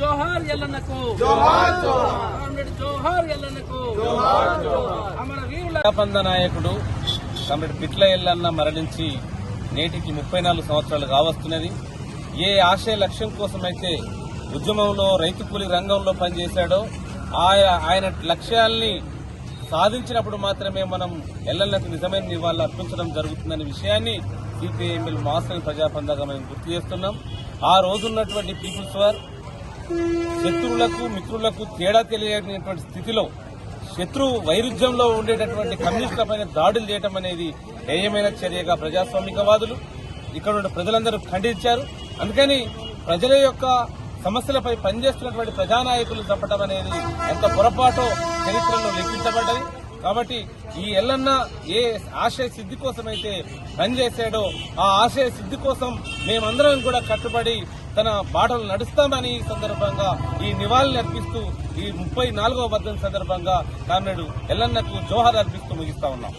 జోహార్ ఎల్లన్నకు. Comrade జోహార్ ఎల్లన్నకు. అమర వీరుల ప్రజాపంద నాయకుడు కమిటీ పిట్ల ఎల్లన్న మరణించి నేటికి ముప్పై నాలుగు సంవత్సరాలు కావస్తున్నది. ఏ ఆశయ లక్ష్యం కోసమైతే ఉద్యమంలో రైతు కూలి రంగంలో పనిచేశాడో ఆయన ఆయన లక్ష్యాల్ని సాధించినప్పుడు మాత్రమే మనం ఎల్లన్నకు నిజమైన నివాళులు అర్పించడం జరుగుతుందనే విషయాన్ని సిపిఐఎంఎల్ మాస్టర్ ప్రజాపందగా మేము గుర్తు చేస్తున్నాం. ఆ రోజున్నటువంటి పీపుల్స్ వార్ శత్రువులకు మిత్రులకు తేడా తెలియనటువంటి స్థితిలో శత్రు వైరుధ్యంలో ఉండేటటువంటి కమ్యూనిస్టులపైన దాడులు చేయడం అనేది హేయమైన చర్యగా ప్రజాస్వామికవాదులు ఇక్కడ ఉన్న ప్రజలందరూ ఖండించారు. అందుకని ప్రజల యొక్క సమస్యలపై పనిచేస్తున్నటువంటి ప్రజానాయకులు చంపడం అనేది ఎంత పొరపాటో చరిత్రలో లెక్కించబడ్డది. కాబట్టి ఈ ఎల్లన్న ఏ ఆశయ సిద్ధి కోసమైతే పనిచేశాడో ఆ ఆశయ సిద్ధి కోసం మేమందరం కూడా కట్టుబడి తన బాటలు నడుస్తామని ఈ సందర్భంగా ఈ నివాళులు అర్పిస్తూ ఈ ముప్పై నాలుగవ వర్ధం సందర్భంగా కామ్రేడు ఎల్లన్నకు జోహార్ అర్పిస్తూ ముగిస్తా ఉన్నాం.